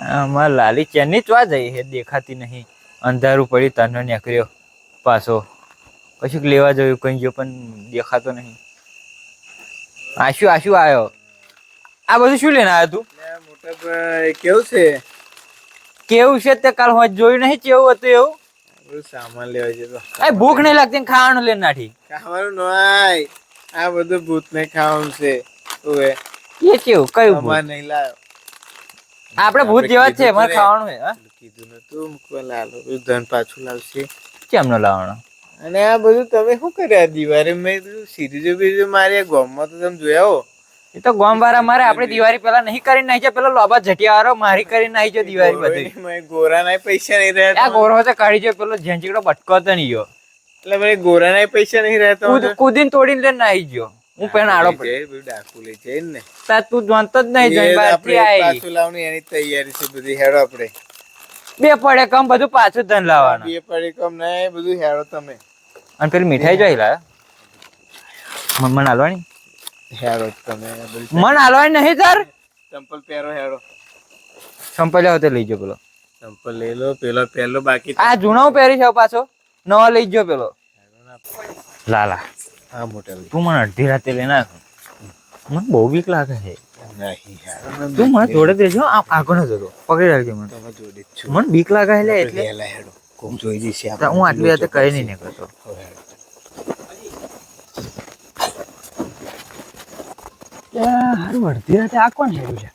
અમાર લાલી ચેનની ચવા જઈ હે દેખાતી નહીં. અંધારું પડ્યું તને નીકળ્યો પાછો. કશુંક લેવા જોયું કંઈ જો પણ દેખાતો નહીં. આશુ આશુ આવ્યો આ બધું શું લઈને આવ્યો તું? મોટા કેવું છે? કેવું છે તે કાલ હું જોયું નહીં કેવું હતું એવું? બધું સામાન લેવા છે તો. એ ભૂખ નહીં લાગતી ને ખાવાનું લઈને નાઠી ખાવાનું નવાય આ બધું ભૂત ને ખાવાનું છે ઓએ એ કેવું કયું ભૂત? નહીં લાયો. આપણે ભૂત જેવા છે મને ખાવાનું છે કીધું નતું મૂકવા લાલો ધન પાછું લાવશે. કેમ ન લાવવાનો? અને આ બધું તમે શું કર્યા? દિવારે મેં બધું સિરીજો બીરીજો મારી ગામમાં તો તમે જોયા હો. એ તો ગોમ વાળા મારે આપણે દિવાળી પેલા નહીં કરી નાખી છે પેલો લોબા જટિયા વાળો મારી કરી નાખી છે દિવાળી બધી. ગોરા ના પૈસા નહીં રહ્યા આ ગોરો તો કાઢી છે પેલો ઝેંચીકડો બટકો તો નહીં ગયો. એટલે મને ગોરાના પૈસા નહીં રહ્યા કૂદ કૂદીને તોડીને લઈને નાહી ગયો. હું પણ આડો બધું ડાકુ લઈ જાય ને. તા તું જોનતો જ નહીં જોઈને બહારથી આઈ. પાછું લાવની એની તૈયારી છે બધી હેડો આપણે. બે પડે કમ બધું પાછું ધન લાવવાનું. બે પડે કમ નહીં બધું હેડો તમે. અને પેલી મીઠાઈ જોઈ લા મન હાલવાની? હેડો તમે મન હાલવાની નહીં સર ચંપલ પહેરો હેડો. સંપલ તો લઈ જો પેલો. ચંપલ લઈ લો પેલો પહેલો બાકી આ જૂનો પહેરી છે પાછો. નવો લઈ જો પેલો. લાલા. હા મોટા તું મને અડધી રાતે લઈ નાખ. મને બહુ બીક લાગે છે. તું મને જોડે દેજો આમ આગળ જ હતો પકડી રાખજો મને. તમે જોડે જ છું. મને બીક લાગે એટલે. એટલે હેડો. કોમ જોઈ જશે તો હું આટલી રાતે કઈ નહીં નીકળતો. હારું અડધી રાતે આ કોણ હેડ્યું છે?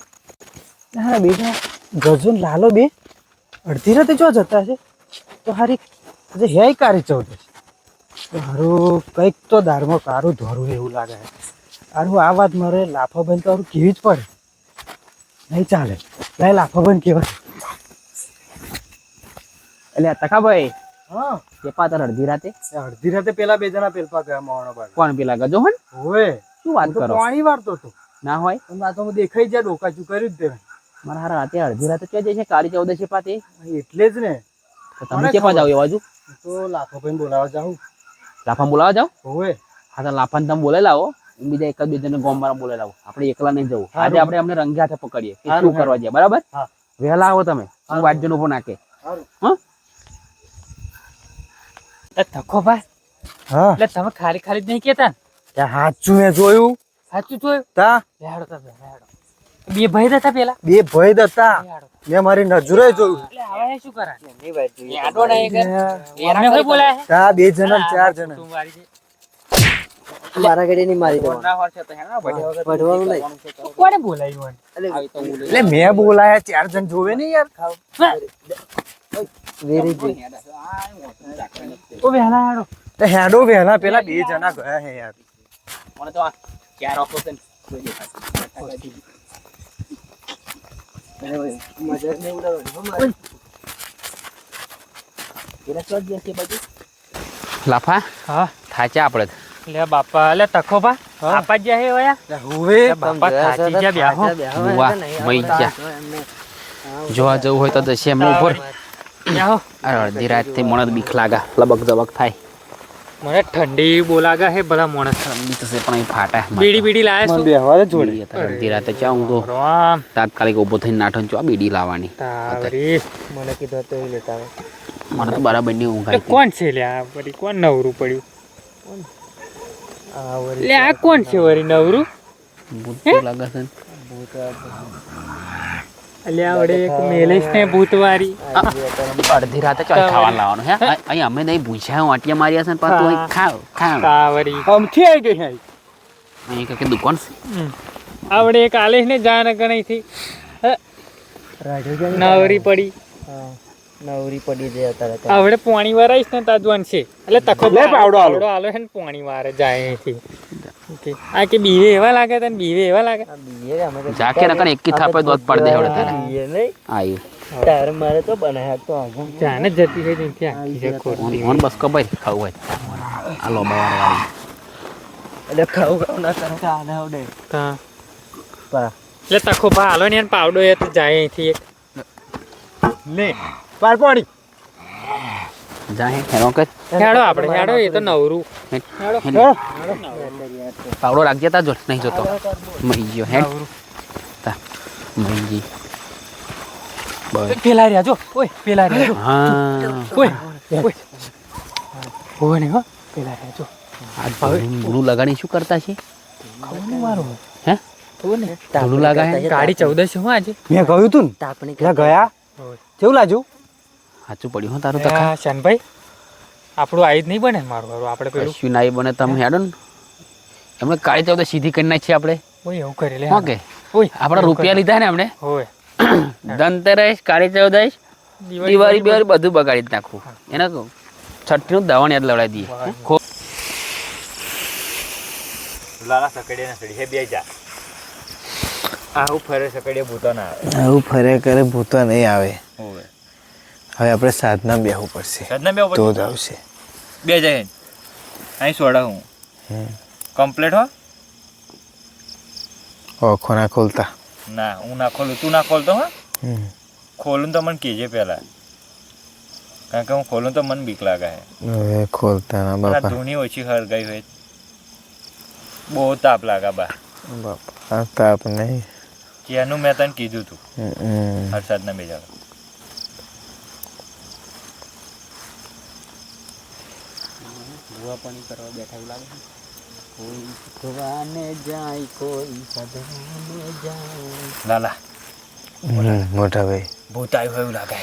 હારા બેટા ગજો લાલો બે. અડધી રાતે જો જતા છે. તો હારી આજે હે કારી ચૌદ છે. હારું કંઈક તો દારમાં કારું ધોરું એવું લાગે. હારું આ વાત મારે લાફાબંધ તો હારું કેવી જ પડે. નહીં ચાલે. લાય લાફાબંધ કેવાય એટલે તકાભાઈ હા. પેપા તાર અડધી રાતે? અડધી રાતે પેલા બે જણા પેલપા ગયા મોણો બાર કોણ પેલા ગજો હન હોય શું વાત કરો? પાણી વાળતો તો ના હોય? તો આ તો હું દેખાઈ જાય ડોકાચું કર્યું જ તે મારા હારા રાતે અડધી રાતે ક્યાં જાય છે? કાળી ચૌદશી પાતે? એટલે જ ને. તમે કે જાવ આવ્યો બાજુ? તો લાફાભાઈ બોલાવા જાઉં. લાફા બોલાવા જાવ હોય હા તો લાફાને તમે બોલાવી લાવો હું બીજા એક બે જણ ગોમ વાળા બોલાવી લાવો આપણે એકલા નહીં જવું. આજે આપણે અમને રંગે હાથે પકડીએ કે શું કરવા જાય બરાબર? હા. વહેલા આવો તમે. હું વાટ જણ ઊભો નાખે. તખો ભાઈ. હા. એટલે તમે ખાલી ખાલી જ નહીં કેતા સાચું મેં જોયું. સાચું જોયું? તા. બેહાડો તો બેહાડો. બે ભાઈ હતા પેલા? બે ભય દત્તા બેહાડો. મેં મારી નજરે જોયું. એટલે હવે શું કરા આડો નહીં કર? એમને કોઈ બોલાય હા બે જણા ચાર જણા. તું મારી મારા ઘડી ની મારી નહીં. કોને બોલાયું આવી તો હું એટલે મેં બોલાયા ચાર જણ જોવે ને યાર. વેરી ગુડ ઓ વહેલા હેડો. તો હેડો વહેલા પેલા બે જણા ગયા હે યાર. મને તો આ ક્યાં રાખો છે ને કોઈ દેખાશે. મજા નહીં જ લાફા? હા. થાચા આપણે લે બાપા લે તખો ભા. આપા જ હે ઓયા? હુવે. બાપા થાચી ગયા બ્યાહો વાહ મઈ જા. જોવા જવું હોય તો જશે એમને ઉપર અરે અડધી રાતથી મને બીખ લાગા. લબક જબક થાય. મને ઠંડી બોલાગા હે ભલા માણસ. ઠંડી થશે પણ અહીં ફાટા બીડી બીડી લાયા મને છું? બેહવા દે જોડી. અડધી રાતે ચા હું તો તાત્કાલિક ઊભો થઈને નાઠો ચા બીડી લાવવાની. મને કીધું તો એ લેતા આવે. મને તો બરાબરની ઊંઘ આવી કોણ છે લે આ વળી કોણ નવરું પડ્યું? આ વરી લે આ કોણ છે વરી નવરું? ભૂત લાગે છે ને. એટલે આ વડે એક મેલેશ ને ભૂતવારી. અડધી રાતે ચા ખાવા લાવવાનું હે? અહીં અમે નહીં પૂછ્યા હું આટિયા માર્યા છે ને પાછું ખાવ ખાવ. તાવરી આમથી આવી ગઈ હે અહીં કે દુકાન આવડે એક આલેશ ને જાન ગણી નવરી પડી. નવરી પડી જાય અત્યારે આવડે પોણી વાળાઈશ ને તાજવાન છે. એટલે તખો લે પાવડો આલો. પાવડો આલો છે ને પોણી વારે જાય અહીંથી. ઓકે આ કે બીવે એવા લાગે તને બીવે એવા લાગે આ બીએ અમે તો જા કે એકી થાપે દોત પડ દે હવે તારે બીએ નહીં આયુ તારે મારે તો બનાવ્યા તો આગળ જાને જ જતી છે ત્યાંથી આખી છે ઓન ખોટી ઓન બસ કબાઈ ખાવું હોય આ લોબા વાળી એટલે ખાવું ખાવું ના કરે તો આને આવડે હા પા એટલે તખો ભા હાલો ને પાવડો એ તો જાય અહીંથી એક લે પાર જા હે હેડો આપણે હેડો એ તો નવરું. પાવડો રાખજે તા જો નહીં જોતો. મરી ગયો હેડ તા મરી ગઈ પેલા રહ્યા જો. ઓય પેલા રહ્યા જો. હા. ઓય ઓય. ઓય ને હો. પેલા રહ્યા જો. આજ ધૂળું લગાડી શું કરતા છે? ખબર મારું. હે? ધૂળું લગાડે? ગાડી ચૌદશ હું આજે. મેં કહ્યું તું ને. ગયા. કેવું લાજુ સાચું પડ્યું હો તારું તખા. શાનભાઈ. આપણું આઈ જ નહીં બને મારું હારું આપણે પેલું શું નાઈ બને તમે હેડો ને. એમણે કાળી ચૌદ સીધી કરી નાખી આપણે. ઓય એવું કરી લે ઓકે ઓય આપણા રૂપિયા લીધા ને આપણે હોય ધનતેરસ કાળી ચૌદશ દિવાળી બિવાળી બધું બગાડી જ નાખવું એને કહું છઠ્ઠીનું દવાણ યાદ લવડાવી દઈએ. લાલા ખો- ને સડી હે બે જા. આવું ફરે સકડીયા ભૂતો ના આવે. આવું ફરે કરે ભૂતો નહીં આવે. હવે આપણે સાધના બેહવું પડશે. સાધના બે તો જ આવશે. બે જાય અહીં સોડા હું. કમ્પ્લીટ હો? ઓખો ના ખોલતા. ના હું ના ખોલું. તું ના ખોલતો હો? ખોલું તો મને કેજે પહેલા. કારણ કે હું ખોલું તો મને બીક લાગે. છે ખોલતા ના બાપા. ધૂની ઓછી હરગાઈ હોય. બહુ તાપ લાગે બા. બાપા તાપ નહીં. જેનું મેં તને કીધું તું. હમ. વરસાદના જાય લાલા. મોટા ભાઈ. ભૂત આવ્યું એવું લાગે.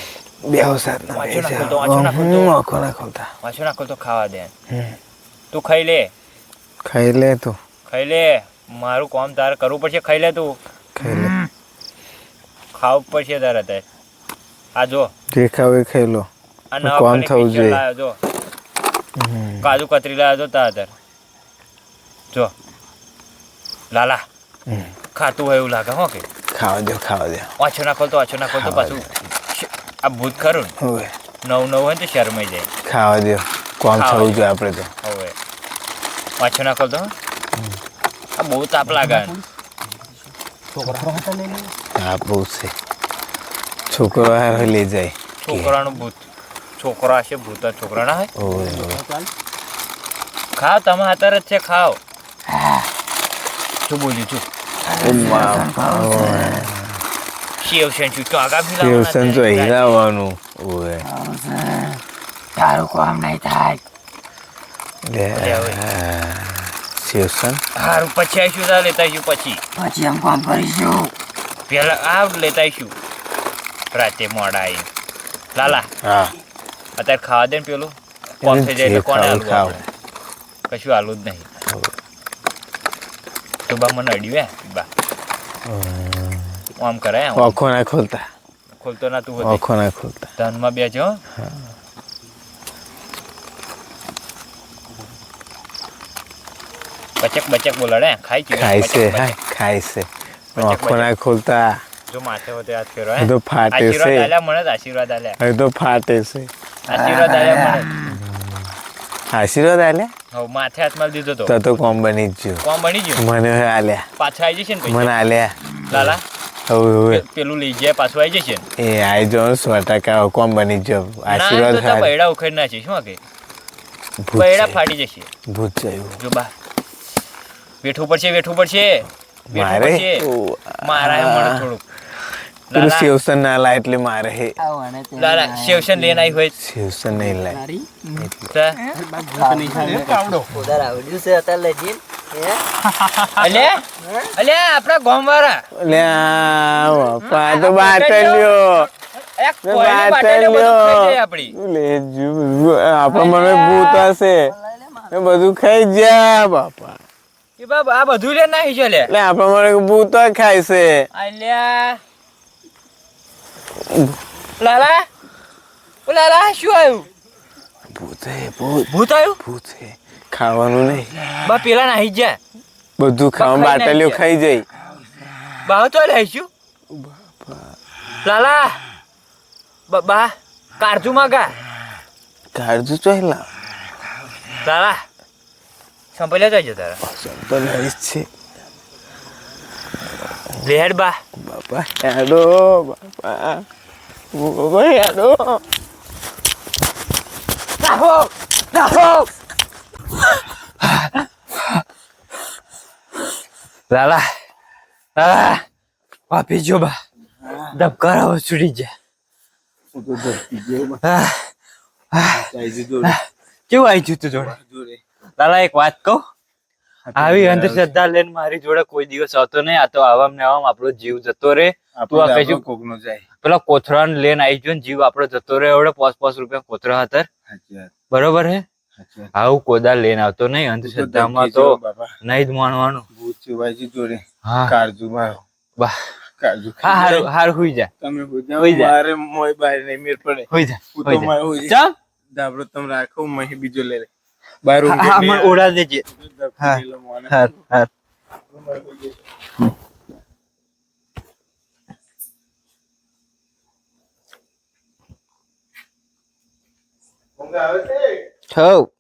બે સાધના વાંચો ના બેસી વાંચો ના ખોલતો. હમ, ના ખોલતા વાંચો નાખો તો ખાવા દે. તું ખાઈ લે. ખાઈ લે તું. ખાઈ લે. મારું કામ તારે કરવું પડશે ખાઈ લે તું. ખાઈ લે. ખાવું પડશે તારે તે. આ જો. જે ખાવે ખાઈ લો. આ નવા કામ થવું જોઈએ. જો. કાજુ કતરી લાવ્યો તાર તાર જો. લાલા. ખાતું હોય એવું લાગે હો કે? ખાવા દો ખાવા દો ઓછો ના ખોલતો ઓછો ના ખોલતો પાછું આ ભૂત ખરું ને? નવું નવું હોય તો શરમાઈ જાય. ખાવા દો કોમ ખાવા થવું. જોઈએ આપણે તો? હવે. વાંચો ના ખોલતો આ બહુ તાપ લાગે તાપ બહુ છે. છોકરો લઈ જાય. છોકરાનું ભૂત. છોકરા છે ભૂતા છોકરા ના. ખાઓ તમે અત્યારે જ છે ખાઓ. શું બોલ્યું છું શેવ છે ચાગા તો હિરાવાનું ઓવે તારું કામ નહીં થાય. હારું પછી આવીશું લેતા આવીશું પછી. પછી આમ કામ કરીશું. પેલા આ લેતા આવીશું. રાતે મોડા આવી લાલા. હા. અત્યારે ખાવા દે ને પેલું. કોમ થઈ જાય કોને ખાવ. આપણે? કશું હાલવું જ નહીં. તો બા મને અડ્યું બા. આમ કરે આમ. ઓખો ના ખોલતા. ખોલતો ના તું ઓખો ના ખોલતા. ધનમાં બેજો. બચક બચક બોલાડે. ખાઈ છે ખાય છે ખાય છે. ઓખો ના ખોલતા. જો માથે હોતે હાથ ફેરો એ હે તો ફાટે છે. મને આશીર્વાદ આલે તો ફાટે છે. આશીર્વાદ આવ્યા મને. આશીર્વાદ આલ્યા? હવ માથે હાથમાં દીધો તો. તો તો કોમ બની જ ગયો. કોમ બની ગયો? મને આલ્યા. પાછા આવી જશે ને મને આલ્યા. લાલા? પેલું લઈ જાય પાછું આવી જશે એ આઈ જો સો ટકા. કોમ બની જ આશીર્વાદ તો તા ઉખેડ ના છે શું કે પૈડા. ફાટી જશે. ભૂત જયું જો બા. બેઠવું પડશે બેઠવું પડશે. મારે? મારા હે મને થોડુંક. પેલું શિવસન ના લાય એટલે મારે હે. લાલા શિવસન લેન આઈ હોય. શિવસન નહીં લાય. તો. ઉધાર આવડ્યું છે અત્યારે અલ્યા અલ્યા આપણા. ગામ વાળા તો બાટલ્યો મને ભૂત હશે. બધું ખાઈ જા બાપા. એ આ બધું લે નાખી છે લે. એટલે આપણા મને ભૂત ખાય છે. અલ્યા લાલા? ઓ લાલા શું આવ્યું? ભૂત ભૂત. ભૂત આવ્યું? ભૂત. ખાવાનું નહીં. બા પેલા નાહી જા બધું ખાવા ખાઈ બાટલીઓ ખાઈ જાય. બા તો લઈશું. લાલા બા કાળજુ માગા. કાળજુ તો લાલા સંભળ્યા જજો તારા. લઈશ છે. લેડ બા. બાપા હેડો બાપા. બાપા હેડો. રાખો રાખો લાલા લાલા વાપી જો બા. ધબકારા છૂટી જાય કેવું આવી ગયું તું જોડે? જોડે લાલા એક વાત કહું? આવી અંધશ્રદ્ધા લઈને મારી જોડે કોઈ દિવસ આવતો નહીં. આ તો આવામ ને આવામ આપણો જીવ જતો રે તું આ કહેશું કોક નો જાય. પેલા કોથરાને લઈને આવી ગયો જીવ આપણો જતો રહે. એવડે પાંચ પાંચ રૂપિયા કોથરા હતર બરોબર હે? આવું કોદા લઈને આવતો નહીં. અંધશ્રદ્ધામાં તો નહીં જ માનવાનું. ભૂત જોડે. હા. કાળજુ મારો. બા કાળજુ હા હારું હારું હુઈ જા. તમે હોઈ હોઈ જા. મારે મોય બહાર નહીં મેર પડે. હુઈ જા હુઈ જા. જા. ધાબળો તમે રાખો મહી બીજો લે હા, હા મને ઓડા દેજે. હા. હા હાર થવ